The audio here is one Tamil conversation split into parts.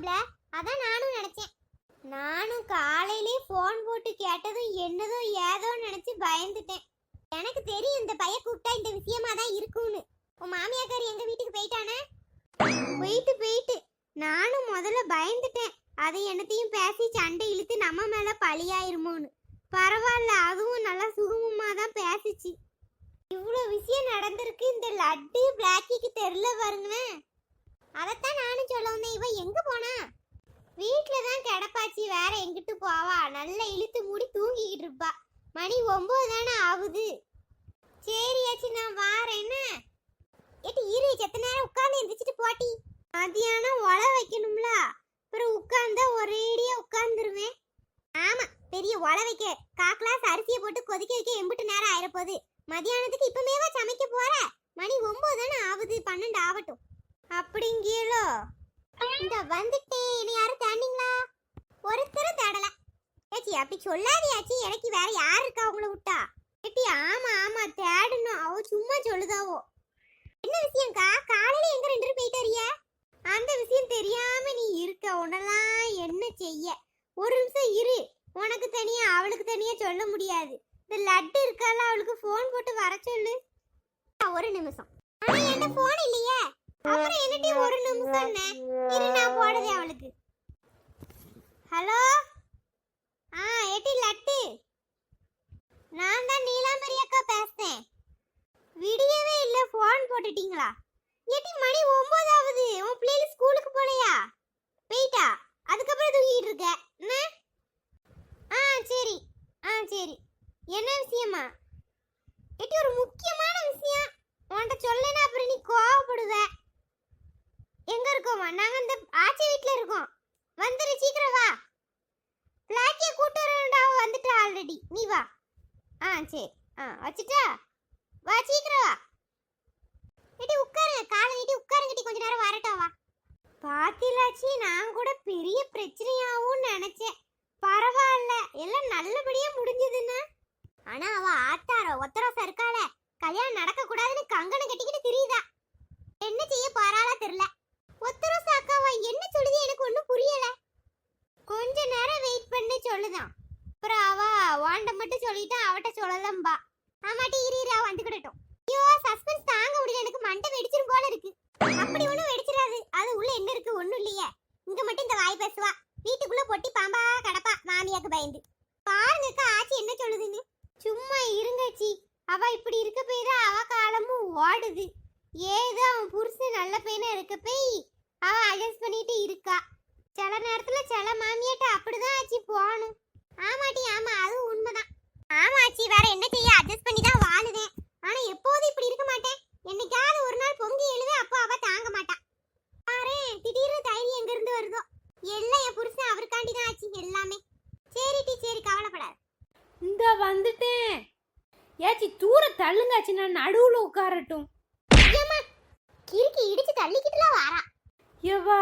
ஆமாப்ல அதான் நானும் நினைச்சேன். நானும் காலையிலே ஃபோன் போட்டு கேட்டதும் என்னதோ ஏதோ நினைச்சு பயந்துட்டேன். எனக்கு தெரியும் இந்த பைய கூப்பிட்டா இந்த விஷயமா தான் இருக்கும்னு. உன் மாமியாக்கார் எங்க வீட்டுக்கு போயிட்டானே? போயிட்டு போயிட்டு. நானும் முதல்ல பயந்துட்டேன். அதை என்னத்தையும் பேசி சண்டை இழுத்து நம்ம மேல பழியாயிருமோன்னு. பரவாயில்ல அதுவும் நல்லா சுகமமா தான் பேசிச்சு. இவ்வளோ விஷயம் நடந்திருக்கு இந்த லட்டு பிளாக்கிக்கு தெரில பாருங்களேன். அதைத்தான் நானும் சொல்ல வந்தேன் இவ எங்க போனா? வீட்டில் தான் கிடப்பாச்சு வேற எங்கிட்டு போவா? நல்லா இழுத்து மூடி தூங்கிக்கிட்டு இருப்பா. மணி ஒம்பது தானே ஆகுது. சரியாச்சு நான் வாரேன்னு. ஏட்டி இரு செத்த நேரம் உட்காந்து எந்திரிச்சிட்டு போட்டி? மதியானம் ஒலை வைக்கணும்ல. அப்புறம் உட்காந்தா ஒரேடியா உட்காந்துருவேன் ஆமா பெரிய ஒலை வைக்க. காக்கலாஸ் அரிசியை போட்டு கொதிக்க வைக்க எம்பிட்டு நேரம் ஆயிரப்போகுது. மதியானத்துக்கு இப்பமேவா சமைக்க போற? மணி ஒம்பது தானே ஆகுது. பன்னெண்டு ஆகட்டும். அப்படிங்கியலோ? இந்த வந்துட்டேன் என்னை யாரும் தேடிங்களா ஒருத்தரும் தேடல. ஏச்சி அப்படி சொல்லாதியாச்சி எனக்கு வேற யார் இருக்கா அவங்கள விட்டா? ஏட்டி ஆமா ஆமா தேடணும். அவ சும்மா சொல்லுதாவோ. என்ன விஷயம்க்கா? காலையில எங்க ரெண்டு பேரும் போயிட்டு அந்த விஷயம் தெரியாம நீ இருக்க உன்னெல்லாம் என்ன செய்ய? ஒரு நிமிஷம் இரு. உனக்கு தனியா அவளுக்கு தனியா சொல்ல முடியாது. இந்த லட்டு இருக்கால அவளுக்கு ஃபோன் போட்டு வர சொல்லு. ஒரு நிமிஷம். ஆனா என்ன ஃபோன் இல்லையே. அப்புறம் என்னட்டி ஒரு நிமிஷம் என்ன? இரு நான் போடுதே அவளுக்கு. ஹலோ? ஆ ஏட்டி லட்டு. நான் தான் நீலாம்பரி அக்கா பேசுறேன் விடியவே இல்ல ஃபோன் போட்டுட்டீங்களா? ஏட்டி மணி ஒன்பதாவது உன் பிள்ளைகள் ஸ்கூலுக்கு போலையா போயிட்டா அதுக்கப்புறம் தூங்கிட்டு இருக்க என்ன ஆ சரி ஆ சரி என்ன விஷயமா ஏட்டி ஒரு முக்கியமான விஷயம் உன்கிட்ட சொல்லனா அப்புறம் நீ கோவப்படுவ எங்க இருக்கோமா. நாங்க அந்த ஆச்சி வீட்ல இருக்கோம். வந்துரு சீக்கிரம் வா. பிளாக்கிய கூட்டு வரண்டா வந்துட்டா ஆல்ரெடி நீ வா. ஆ சரி. ஆ வச்சுட்டா? வா சீக்கிரம் வா. இடி உட்காருங்க காலை நீட்டி உட்காருங்கடி. கொஞ்ச நேரம் வரட்டா வா. பாத்திலாச்சி நான் கூட பெரிய பிரச்சனையாவும் நினைச்சேன். பரவாயில்ல. எல்லாம் நல்லபடியா முடிஞ்சதுன்னா. ஆனா அவ ஆத்தார ஒத்தரோசா இருக்காள கல்யாணம் நடக்க கூடாதுன்னு கங்கணம் கட்டிக்கிட்டு திரியுதா என்ன செய்ய போறாளா தெரியல ஒத்தரோசா அக்காவா என்ன சொல்லுது எனக்கு ஒண்ணும் புரியல கொஞ்ச நேரம் வெயிட் பண்ணி சொல்லுதான் அப்புறம் அவ வாண்ட மட்டும் சொல்லிட்டு அவட்ட சொல்லலம்பா ஆமாட்டி இரு இரு அவ வந்துக்கிடட்டும் ஐயோ சஸ்பென்ஸ் தாங்க முடியல எனக்கு மண்டை வெடிச்சிரும் போல இருக்கு அப்படி ஒண்ணும் வெடிச்சிடாது அது உள்ள என்ன இருக்கு ஒண்ணும் இல்லையே இங்க மட்டும் இந்த வாய் பேசுவா வீட்டுக்குள்ள பொட்டி பாம்பா கடப்பா மாமியாக்கு பயந்து பாருங்கக்கா ஆச்சி என்ன சொல்லுதுன்னு சும்மா இருங்கச்சி அவ இப்படி இருக்க போய் தான் அவ காலமும் ஓடுது. ஏதோ அவன் புருஷன் நல்ல பையனா இருக்க போய் அவ அட்ஜஸ்ட் பண்ணிட்டு இருக்கா. சில நேரத்துல சில மாமியாட்ட அப்படிதான் ஆச்சு போகணும். ஆமாட்டி ஆமா அது உண்மைதான். ஆமா ஆச்சி வேற என்ன செய்ய? அட்ஜஸ்ட் பண்ணி தான் வாழுதேன் ஆனா எப்போதும் இப்படி இருக்க மாட்டேன். என்னைக்காவது ஒரு நாள் பொங்கி எழுவே அப்போ அவ தாங்க மாட்டா. பாரு திடீர்னு தைரியம் எங்க இருந்து வருதோ? எல்லாம் என் புருஷன் அவருக்காண்டி தான் ஆச்சு எல்லாமே. சரி டி சரி கவலைப்படாது. இந்த வந்துட்டேன். ஏச்சி தூர தள்ளுங்காச்சி நான் நடுவுல உட்காரட்டும். கிறுக்கி இடிச்சு தள்ளிக்கிட்டுலாம் வாரா. எவா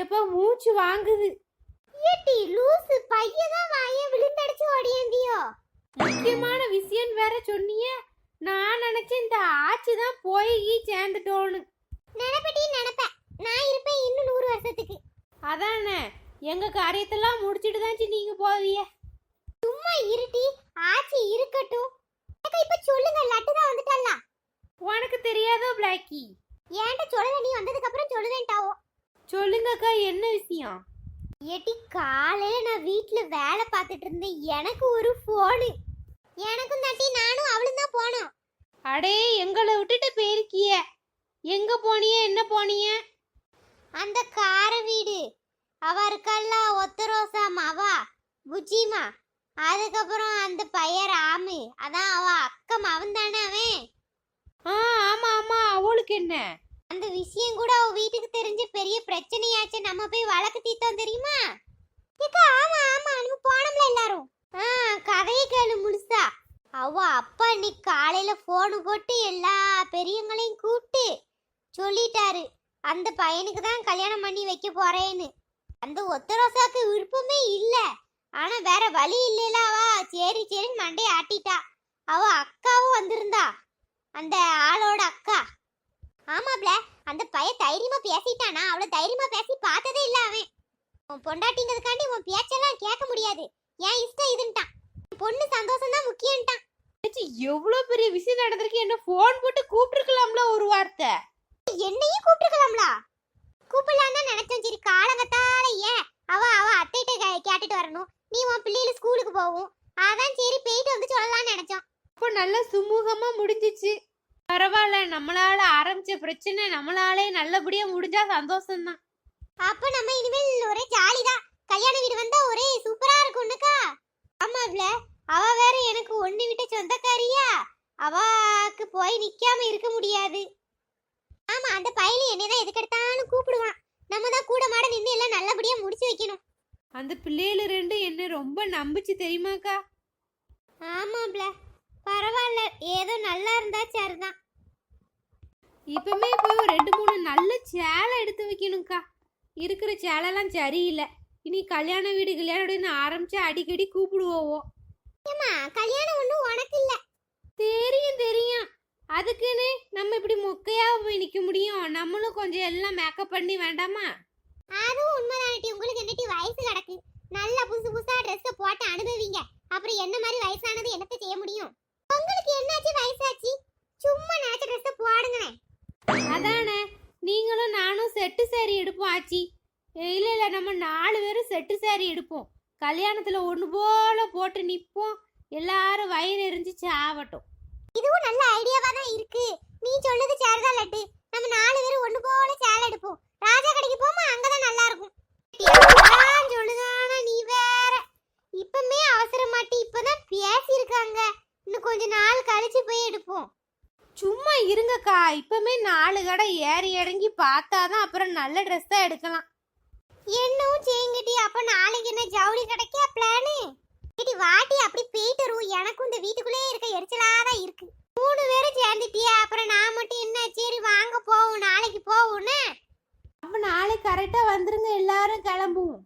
எப்ப மூச்சு வாங்குது. ஏட்டி லூசு பையதான் வாய விழுந்தடிச்சு ஓடியந்தியோ. முக்கியமான விஷயம் வேற சொன்னியே. நான் நினைச்சேன் இந்த ஆச்சி தான் போய் சேர்ந்துட்டோன்னு. நினைப்பட்டி நினைப்ப நான் இருப்பேன் இன்னும் நூறு வருஷத்துக்கு. அதானே எங்க காரியத்தெல்லாம் முடிச்சிட்டு தான் நீங்க போவிய சும்மா இருட்டி ஆச்சி இருக்கட்டும். இப்ப சொல்லுங்க லட்டு தான் வந்துட்டல்ல உனக்கு தெரியாதோ பிளாக்கி? ஏன்ட்ட சொல்லல நீ வந்ததுக்கு அப்புறம் சொல்லுவேன்ட்டாவோ சொல்லுங்கக்கா என்ன விஷயம்? ஏட்டி காலையில நான் வீட்ல வேலை பார்த்துட்டு இருந்தேன். எனக்கு ஒரு ஃபோனு எனக்கும் தட்டி நானும் அவளும் தான் போனோம். அடே எங்களை விட்டுட்டு போயிருக்கிய. எங்க போனிய என்ன போனிய? அந்த கார வீடு. அவ இருக்கல்ல ஒத்த ரோசாமா அவ புஜிமா? அதுக்கப்புறம் அந்த பையன் ராமு. அதான் அவ அக்கம் அவன் தானே அவன்? ஆ ஆமா ஆமா அவளுக்கு என்ன? அந்த விஷயம் கூட அவ வீட்டுக்கு தெரிஞ்ச பெரிய பிரச்சனையாச்சு. நம்ம போய் வழக்கு தீர்த்தோம் தெரியுமா? ஏக்கா ஆமா ஆமா நம்ம போனோம்ல எல்லாரும். ஆ கதையை கேளு முழுசா. அவ அப்பா இன்னைக்கு காலையில போன் போட்டு எல்லா பெரியவங்களையும் கூப்பிட்டு சொல்லிட்டாரு. அந்த பையனுக்கு தான் கல்யாணம் பண்ணி வைக்க போறேன்னு. அந்த ஒத்தரோசாக்கு விருப்பமே இல்ல. ஆனா வேற வழி இல்லைல அவ. சரி சரின்னு மண்டைய ஆட்டிட்டா. அவ அக்காவும் வந்திருந்தா. அந்த ஆளோட அக்கா. ஆமாப்ல அந்த பையன் தைரியமா பேசிட்டானா? அவள தைரியமா பேசி பார்த்ததே இல்ல அவன். உன் பொண்டாட்டிங்கிறதுக்காண்டி உன் பேச்செல்லாம் கேட்க முடியாது. ஏன் இஷ்டம் இதுன்ட்டான். பொண்ணு சந்தோஷம் தான் முக்கியம்ட்டான் எவ்வளோ பெரிய விஷயம் நடந்திருக்கு. என்ன ஃபோன் போட்டு கூப்பிட்டுருக்கலாம்ல ஒரு வார்த்தை. என்னையும் கூப்பிட்டுக்கலாம்ல கூப்பிடலாம் தான் நினைச்சோம் சரி காலங்கத்தால ஏன் அவ அவ அத்தைகிட்ட கேட்டுட்டு வரணும்? நீ உன் பிள்ளைகள் ஸ்கூலுக்கு போகும். அதான் சரி போயிட்டு வந்து சொல்லலாம்னு நினைச்சோம். அப்போ நல்லா சுமூகமா முடிஞ்சிச்சு. பரவாயில்ல நம்மளால ஆரம்பிச்ச பிரச்சனை நம்மளாலே நல்லபடியா முடிஞ்சா சந்தோஷம்தான். அப்ப நம்ம இனிமேல் ஒரே ஜாலி தான் கல்யாண வீடு வந்தா ஒரே சூப்பரா இருக்கும்னுக்கா ஆமாப்ல அவ வேற எனக்கு ஒண்ணு விட்ட சொந்தக்காரியா? அவாக்கு போய் நிக்காம இருக்க முடியாது. ஆமா அந்த பையலி என்னதான் எதுக்கெடுத்தாலும் கூப்பிடுவான். நம்ம தான் கூட மாட நின்று எல்லாம் நல்லபடியா முடிச்சு வைக்கணும். அந்த பிள்ளைகள் ரெண்டு என்ன ரொம்ப நம்பிச்சு தெரியுமாக்கா? ஆமாப்ல. பரவாயில்ல. ஏதோ நல்லா இருந்தா சரிதான். இப்பவுமே இப்போ ரெண்டு மூணு நல்ல சேலை எடுத்து வைக்கணும்க்கா. இருக்கிற சேலைலாம் சரியில்லை. இனி கல்யாண வீடு கல்யாண வீடுன்னு ஆரம்பிச்சு அடிக்கடி கூப்பிடுவோம் ஏமா கல்யாணம் ஒண்ணும் உனக்கு இல்ல. தெரியும் தெரியும். அதுக்குன்னு நம்ம இப்படி மொக்கையா போய் நிக்க முடியும். நம்மளும் கொஞ்சம் எல்லாம் மேக்கப் பண்ணி வேண்டாமா? அதுவும் உண்மைதானட்டி உங்களுக்கு என்னட்டி வயசு கிடக்கு நல்லா புதுசு புதுசா ட்ரெஸ் போட்டு அனுபவிங்க. அப்புறம் என்ன மாதிரி வயசானது என்னத்த செய்ய முடியும்? உங்களுக்கு என்னாச்சு வயசாச்சு? சும்மா நினைச்ச ட்ரெஸ் போடுங்களேன் அதானே. நீங்களும் நானும் செட்டு saree எடுப்போம் ஆச்சி. இல்ல இல்ல நம்ம நாலு பேரும் செட்டு saree எடுப்போம். கல்யாணத்துல ஒண்ணு போல போட்டு நிப்போம். எல்லாரும் வயிறு எரிஞ்சு சாவட்டும் இதுவும் நல்ல ஐடியாவா தான் இருக்கு. நீ சொன்னது சரிதான் லட்டு. நம்ம நாலு பேரும் ஒண்ணு போல சேலை எடுப்போம். ராஜா கடைக்கு போமா அங்கதான் நல்லா இருக்கும் சொல்லுதானா நீ வேற. இப்பமே அவசரமாட்டி இப்பதான் பேசியிருக்காங்க. இன்னும் கொஞ்ச நாள் கழிச்சு போய் எடுப்போம். சும்மா இருங்கக்கா. இப்பமே நாலு கடை ஏறி இறங்கி பார்த்தாதான் அப்புறம் நல்ல ட்ரெஸ் தான் எடுக்கலாம். என்னவும் செய்யுங்கடி. அப்ப நாளைக்கு என்ன ஜவுளி கிடைக்கா பிளானு இடி வாட்டி அப்படி போயிட்டு வருவோம். எனக்கும் இந்த வீட்டுக்குள்ளே இருக்க எரிச்சலாதான் இருக்கு. மூணு பேரும் சேர்ந்துட்டியா? அப்புறம் நான் மட்டும் என்ன? சரி வாங்க போவோம். நாளைக்கு போவோம்னு அப்போ நாளைக்கு கரெக்டாக வந்துருங்க எல்லாரும் கிளம்புவோம்.